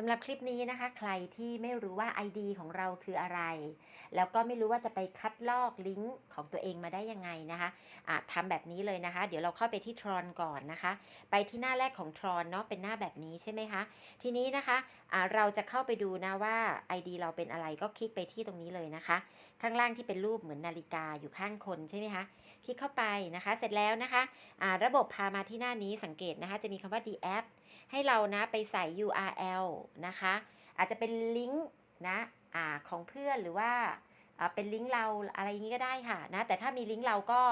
สำหรับคลิปนี้นะคะ ใครที่ไม่รู้ว่า ID ของเราคืออะไร แล้วก็ไม่รู้ว่าจะไปคัดลอกลิงก์ของตัวเองมาได้ยังไงนะคะะทำแบบนี้เลยนะคะ เดี๋ยวเราเข้าไปที่ Tron ก่อนนะคะ ไปที่หน้าแรกของ Tron เนาะเป็นหน้าแบบนี้ใช่ไหมคะ ทีนี้นะคะะเราจะเข้าไปดูนะว่า ID เราเป็นอะไรก็คลิกไปที่ตรงนี้เลยนะคะ ข้างล่างที่เป็นรูปเหมือนนาฬิกาอยู่ข้างคนใช่ไหมคะ คลิกเข้าไปนะคะ เสร็จแล้วนะคะะระบบพามาที่หน้านี้สังเกตนะคะ จะมีคำว่า the app ให้เรานะไปใส่ URL นะคะ อาจจะเป็นลิงก์นะอ่าของเพื่อนหรือว่าอ่าเป็นลิงก์เราอะไรอย่างนี้ก็ได้ค่ะนะแต่ถ้ามีลิงก์เราก็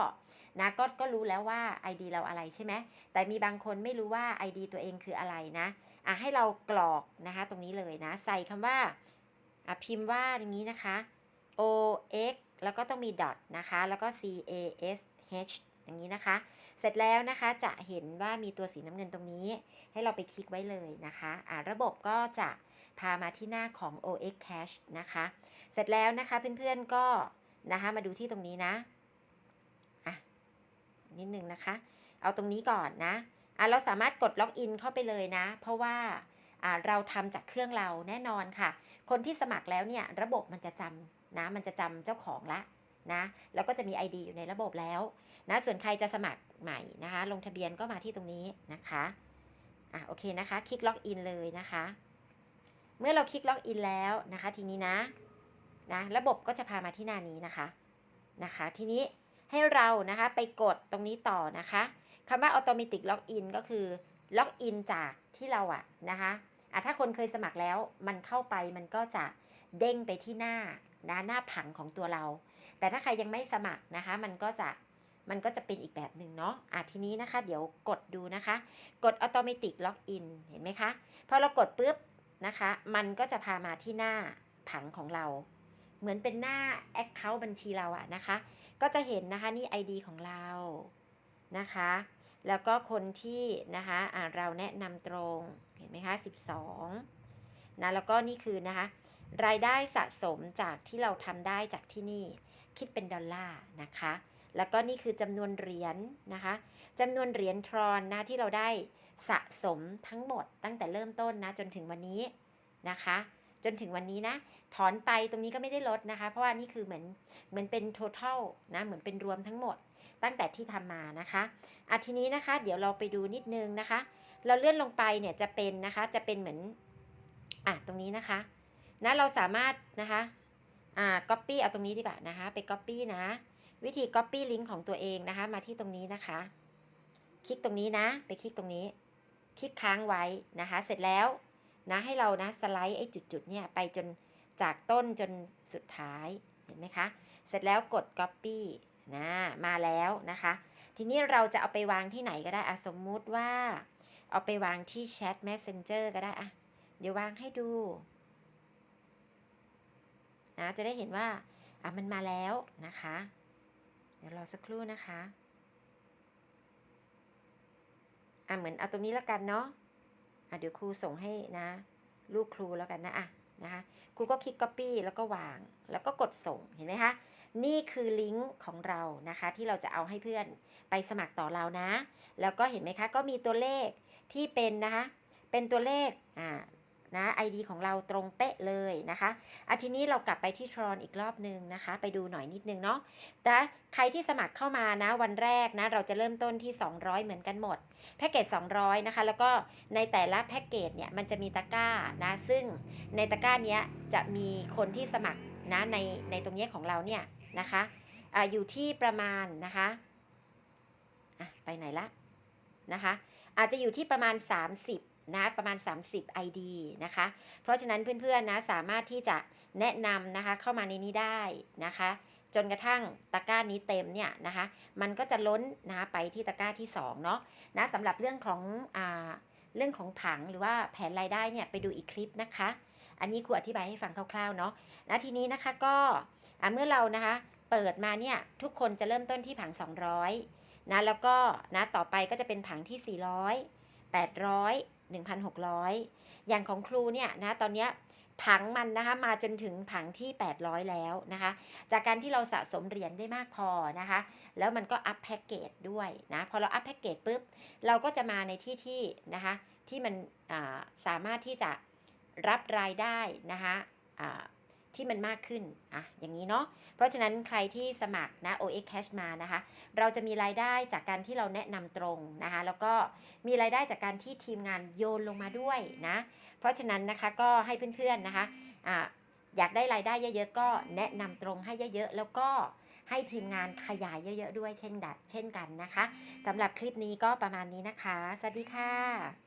นะก็ก็รู้แล้วว่า ID เราอะไรใช่ไหมแต่มีบางคนไม่รู้ว่า ID ตัวเองคืออะไรนะอะให้เรากรอกนะคะตรงนี้เลยนะ ใส่คำว่าอะพิมพ์ว่าอย่างนี้นะคะ O X แล้วก็ต้องมี dot นะคะ แล้วก็ C A S H อย่างนี้นะคะ เสร็จแล้วนะคะจะเห็นว่ามีตัวสีน้ำเงินตรงนี้ ให้เราไปคลิกไว้เลยนะคะอ่าระบบก็จะพามาที่หน้าของ OX Cache นะคะ เสร็จแล้วนะคะเพื่อนๆก็นะคะมาดูที่ตรงนี้นะอะนิดนึงนะคะ เอาตรงนี้ก่อนนะอะเราสามารถกดล็อกอินเข้าไปเลยนะ เพราะว่าอ่าเราทำจากเครื่องเราแน่นอนค่ะ คนที่สมัครแล้วเนี่ยระบบมันจะจำนะมันจะจำเจ้าของละ นะแล้วก็จะมี ID อยู่ในระบบแล้วนะส่วนใครจะสมัครใหม่นะคะ ลงทะเบียนก็มาที่ตรงนี้นะคะอะโอเคนะคะ คลิกล็อกอินเลยนะคะ เมื่อเราคลิกล็อกอินแล้วนะคะ ทีนี้นะนะระบบก็จะพามาที่หน้านี้นะคะนะคะ ทีนี้ให้เรานะคะไปกดตรงนี้ต่อนะคะคำว่า automatic login ก็คือล็อกอินจากที่เราอะนะคะอะถ้าคนเคยสมัครแล้วมันเข้าไปมันก็จะเด้งไปที่หน้านะหน้าผังของตัวเรา แต่ถ้าใครยังไม่สมัครนะคะ มันก็จะมันก็จะเป็นอีกแบบหนึ่งเนาะอะทีนี้นะคะ เดี๋ยวกดดูนะคะ กด automatic login เห็นไหมคะ พอเรากดปุ๊บนะคะ มันก็จะพามาที่หน้าผังของเรา เหมือนเป็นหน้า account บัญชีเราอะนะคะ ก็จะเห็นนะคะนี่ ID ของเรานะคะ แล้วก็คนที่นะคะะเราแนะนำตรงเห็นไหมคะ 12นะแล้วก็นี่คือนะคะ รายได้สะสมจากที่เราทำได้จากที่นี่ คิดเป็นดอลลาร์นะคะ แล้วก็นี่คือจำนวนเหรียญนนะคะจำนวนเหรียญทรอนนะที่เราได้สะสมทั้งหมดตั้งแต่เริ่มต้นนะจนถึงวันนี้นะคะ จนถึงวันนี้นะ ถอนไปตรงนี้ก็ไม่ได้ลดนะคะ เพราะว่านี่คือเหมือนเหมือนเป็น total นะเหมือนเป็นรวมทั้งหมดตั้งแต่ที่ทำมานะคะอะทีนี้นะคะ เดี๋ยวเราไปดูนิดนึงนะคะ เราเลื่อนลงไปเนี่ยจะเป็นนะคะจะเป็นเหมือนอะตรงนี้นะคะนะเราสามารถนะคะ อ่า copy เอาตรงนี้ดีกว่านะคะ ไป copy นะ วิธี copy link ของตัวเองนะคะ มาที่ตรงนี้นะคะ คลิกตรงนี้นะ ไปคลิกตรงนี้ คลิกค้างไว้นะคะ เสร็จแล้วนะให้เรานะสไลด์ไอ้จุดๆเนี่ยไปจนจากต้นจนสุดท้ายเห็นไหมคะ เสร็จแล้วกด copy นะมาแล้วนะคะ ทีนี้เราจะเอาไปวางที่ไหนก็ได้อะสมมุติว่า เอาไปวางที่ Chat Messenger ก็ได้อะเดี๋ยววางให้ดู นะจะได้เห็นว่าอะมันมาแล้วนะคะ เดี๋ยวรอสักครู่นะคะอะเหมือนเอาตรงนี้แล้วกันเนาะอะเดี๋ยวครูส่งให้นะ ลูกครูแล้วกันนะอะนะคะครูก็คลิก copy แล้วก็วางแล้วก็กดส่งเห็นไหมคะนี่คือลิงก์ของเรานะคะที่เราจะเอาให้เพื่อนไปสมัครต่อเรานะ แล้วก็เห็นไหมคะก็มีตัวเลขที่เป็นนะคะเป็นตัวเลขอ่า นะ ID ของเราตรงเป๊ะเลยนะคะอะทีนี้เรากลับไปที่ Tron อีกรอบหนึ่งนะคะ ไปดูหน่อยนิดนึงเนาะแต่ใครที่สมัครเข้ามานะวันแรกนะ เราจะเริ่มต้นที่ 200 เหมือนกันหมด แพ็กเกจ 200 นะคะ แล้วก็ในแต่ละแพ็กเกจเนี่ยมันจะมีตะกร้านะ ซึ่งในตะกร้าเนี้ยจะมีคนที่สมัครนะในในตรงเนี้ยของเราเนี่ยนะคะอะอยู่ที่ประมาณนะคะอะไปไหนละนะคะ อาจจะอยู่ที่ประมาณ 30 นะประมาณ 30 ID นะคะ เพราะฉะนั้นเพื่อนๆนะสามารถที่จะแนะนำนะคะเข้ามาในนี้ได้นะคะ จนกระทั่งตะกร้านี้เต็มเนี่ยนะคะ มันก็จะล้นนะไปที่ตะกร้าที่2เนาะนะสำหรับเรื่องของอ่าเรื่องของผังหรือว่าแผนรายได้เนี่ยไปดูอีกคลิปนะคะ อันนี้ครูอธิบายให้ฟังคร่าวๆเนาะนะทีนี้นะคะก็อ่าเมื่อเรานะคะเปิดมาเนี่ยทุกคนจะเริ่มต้นที่ผัง 200นะแล้วก็นะต่อไปก็จะเป็นผังที่ 400 800 1,600 อย่างของครูเนี่ยนะตอนนี้ผังมันนะคะมาจนถึงผังที่ 800 แล้วนะคะ จากการที่เราสะสมเหรียญได้มากพอนะคะ แล้วมันก็อัพแพ็กเกจด้วยนะ พอเราอัพแพ็กเกจปุ๊บ เราก็จะมาในที่ที่นะคะที่มันสามารถที่จะรับรายได้นะคะ ที่มันมากขึ้นอะอย่างนี้เนาะเพราะฉะนั้นใครที่สมัครนะ OX Cash มานะคะ เราจะมีรายได้จากการที่เราแนะนำตรงนะคะ แล้วก็มีรายได้จากการที่ทีมงานโยนลงมาด้วยนะ เพราะฉะนั้นนะคะก็ให้เพื่อนๆนะคะอ่าอยากได้รายได้เยอะๆก็แนะนำตรงให้เยอะๆ แล้วก็ให้ทีมงานขยายเยอะๆด้วยเช่นดัดเช่นกันนะคะสำหรับคลิปนี้ก็ประมาณนี้นะคะ สวัสดีค่ะ